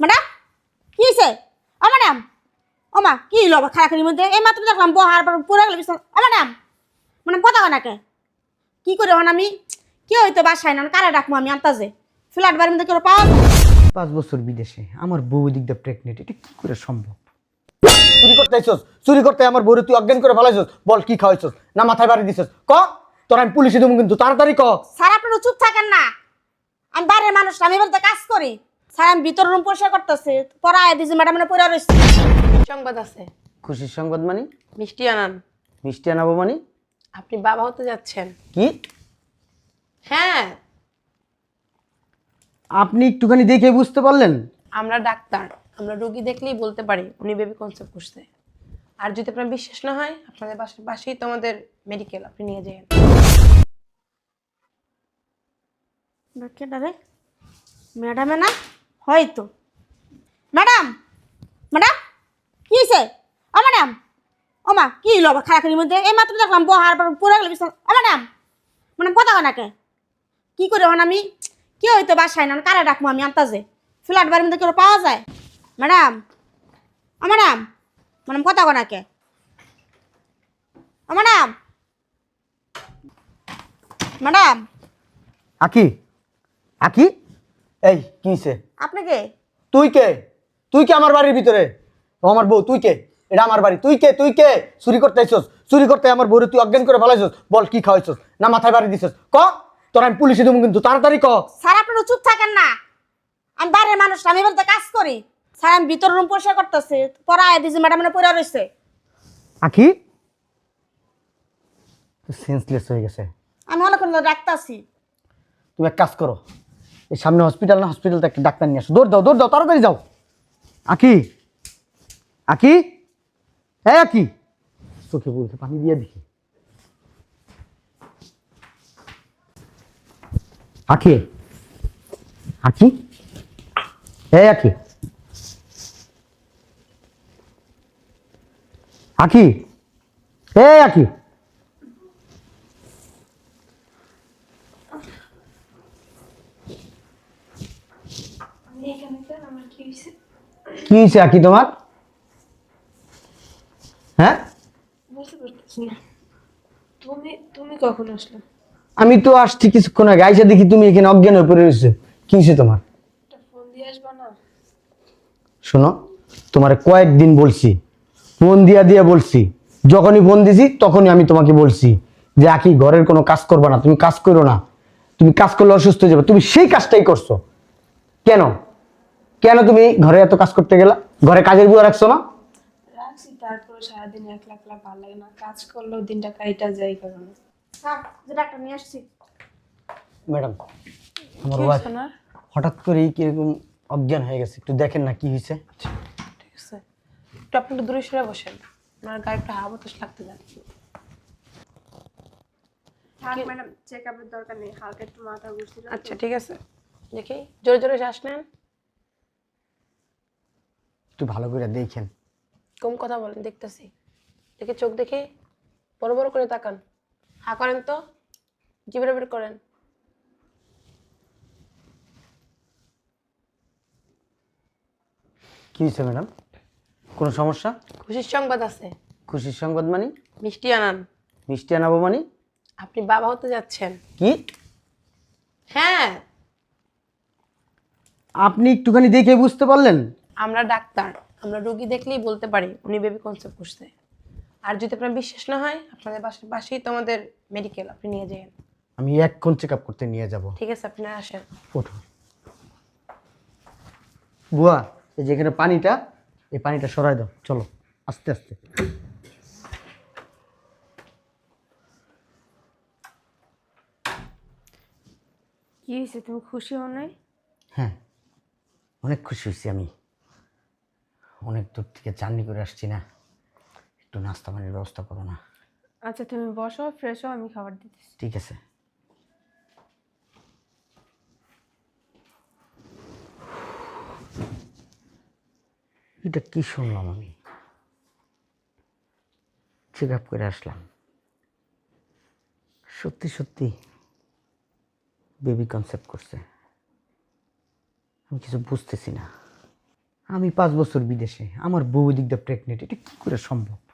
Madam কি হয়েছে ও madam ও মা কি হলো আবার খারাখানির মধ্যে? এই মাত্র দেখলাম বহার পর পুরো গেল বিছানা ও ম্যাডাম ম্যাডাম কথা নাকে কি? করে হন আমি? কি হইতো বাসায় না? কারে ডাকবো আমি আন্তাজে? ফ্ল্যাট বাড়ির মধ্যে কেউ পাওয়া পাঁচ বছর বিদেশে। আমার বউ দিক দিয়ে প্রেগনেন্ট এটা কি করে সম্ভব? চুরি করতে আইছস চুরি করতে আমার বউরে তুই অজ্ঞান করে ফেলাইছস বল কি খাওয়াইছস না মাথায় বাড়ি দিছস ক? তোর আমি পুলিশে দেবো কিন্তু তাড়াতাড়ি ক? স্যার আপনারা চুপ থাকেন না। আমি বাইরের মানুষ আমি বলতে কাজ করি। স্যার আমি ভিতর রুম পরিষ্কার করতেছি। পরে আয় দিয়েছি ম্যাডাম মানে পরে রয়েছে সংবাদ আছে। খুশির সংবাদ মানে? মিষ্টি আনান। মিষ্টি আনাবো মানে? আপনি বাবা হতে যাচ্ছেন। কি? হ্যাঁ। আপনি একটুখানি দেখে বুঝতে পারলেন? আমরা ডাক্তার আমরা রোগী দেখলেই বলতে পারি উনি বেবি কনসেপ্ট করছে। আর যদি আপনার বিশ্বাস না হয় আপনাদের বাসার পাশেই তো আমাদের মেডিকেল আপনি নিয়ে যান কেটা রে ম্যাডামে না? হয়তো। ম্যাডাম ম্যাডাম, কি হয়েছে ও ম্যাডাম। ও মা, কি হলো আবার খারাখানির মধ্যে? এই মাত্র দেখলাম বহার পর পুরো গেল বিছানা। ও ম্যাডাম ম্যাডাম, কথা নাকে কি? করে হন আমি? কি হইতো বাসায় না? কারে ডাকবো আমি আন্তাজে? ফ্ল্যাট বাড়ির মধ্যে কেউ পাওয়া যায়? ম্যাডাম ও ম্যাডাম ম্যাডাম, কথা নাকে ও ম্যাডাম ম্যাডাম। আকি আকি? এই, কি হইছে? আপনি কে? তুই কে? তুই কে আমার বাড়ির ভিতরে? ও আমার বউ তুই কে? এটা আমার বাড়ি। তুই কে? তুই কে? চুরি করতে আইছস চুরি করতে আমার বউরে তুই অজ্ঞান করে ফেলাইছস বল কি খাওয়াইছস না মাথায় বাড়ি দিছস ক? তোর আমি পুলিশে দেবো কিন্তু তাড়াতাড়ি ক। স্যার আপনারা চুপ থাকেন না। আমি বাইরের মানুষ আমি বলতে কাজ করি। স্যার আমি ভিতর রুম পরিষ্কার করতেছি। পরে আয় দিয়েছি ম্যাডাম মানে পরে রয়েছে আকি সেন্সলেস হয়ে গেছে। আমি অনেকক্ষণ ধরে ডাকতাছি তুমি এক কাজ করো। এই সামনে হসপিটাল না হসপিটাল একটা ডাক্তার নিয়ে আসো। দৌড় দাও দৌড় দাও, তাড়াতাড়ি যাও। আকি? আকি? হ্যাঁ আকি? চোখে বলতে পানি দিয়ে দেখি। আকি? আকি? হ্যাঁ আকি? আকি? হ্যাঁ আকি? কি হয়েছে আকি তোমার? হ্যাঁ? তুমি তুমি কখন আসলে? আমি তো আসছি কিছুক্ষণ আগে। আইসা দেখি তুমি এখানে অজ্ঞান হয়ে পড়ে রয়েছে। কি হয়েছে তোমার? ফোন দিয়ে আসবা না? শোনো তোমার কয়েকদিন বলছি। ফোন দিয়া দিয়া বলছি। যখনই ফোন দিছি তখনই আমি তোমাকে বলছি যে আকি ঘরের কোনো কাজ করবে না। তুমি কাজ করো না। তুমি কাজ করলে অসুস্থ হয়ে যাবে। তুমি সেই কাজটাই করছ। কেন? কেন তুমি ঘরে এত কাজ করতে গেলা? ঘরে কাজের বুয়া রাখছো না? রাখছি তারপরে সারাদিন এক লাখ লাখ ভালো লাগে না। কাজ করলেও দিনটা কাইটা যায় কারণে স্যার যে ডাক্তার নিয়ে আসছি। ম্যাডাম আমার ওয়াইফ হঠাৎ করেই কীরকম অজ্ঞান হয়ে গেছে। একটু দেখেন না কি হয়েছে। ঠিক আছে। একটু আপনি একটু দূরে সরে বসেন। আমার গায়ে একটু হাওয়া বাতাস লাগতে দেন ম্যাডাম চেক আপের দরকার নেই হালকা একটু মাথা ঘুরছিল আচ্ছা ঠিক আছে। দেখি জোরে জোরে শ্বাস নেন। একটু ভালো করে দেখেন। কম কথা বলেন দেখতেছি। দেখে চোখ দেখে বড় বড় করে তাকান। হা করেন তো জিবরে বের করেন। কি হয়েছে ম্যাডাম? কোনো সমস্যা? খুশির সংবাদ আছে। খুশির সংবাদ মানে? মিষ্টি আনান। মিষ্টি আনাবো মানে? আপনি বাবা হতে যাচ্ছেন। কি? হ্যাঁ। আপনি একটুখানি দেখে বুঝতে পারলেন? আমরা ডাক্তার আমরা রোগী দেখলেই বলতে পারি উনি বেবি কনসেপ্ট করছে আর যদি আপনার বিশ্বাস না হয় আপনাদের বাসার পাশেই তো আমাদের মেডিকেল আপনি নিয়ে যান আমি এক্ষণ চেক আপ করতে নিয়ে যাব। ঠিক আছে আপনি আসেন। ওঠো। বুয়া এই যেখানে পানিটা এই পানিটা সরাই দাও চলো আস্তে আস্তে। কি হয়েছে তুমি খুশি হও নাই? হ্যাঁ অনেক খুশি হয়েছি আমি। অনেক দূর থেকে জার্নি করে আসছি না। একটু নাস্তা পানির ব্যবস্থা করো না। আচ্ছা তুমি বসো ফ্রেশ হও আমি খাবার দিতেছি। ঠিক আছে। এটা কি শুনলাম আমি? চেক আপ করে আসলাম। সত্যি সত্যি বেবি কনসেপ্ট করছে। আমি কিছু বুঝতেছি না। আমি পাঁচ বছর বিদেশে আমার বউ দিক প্রেগনেন্ট এটা কী করে সম্ভব?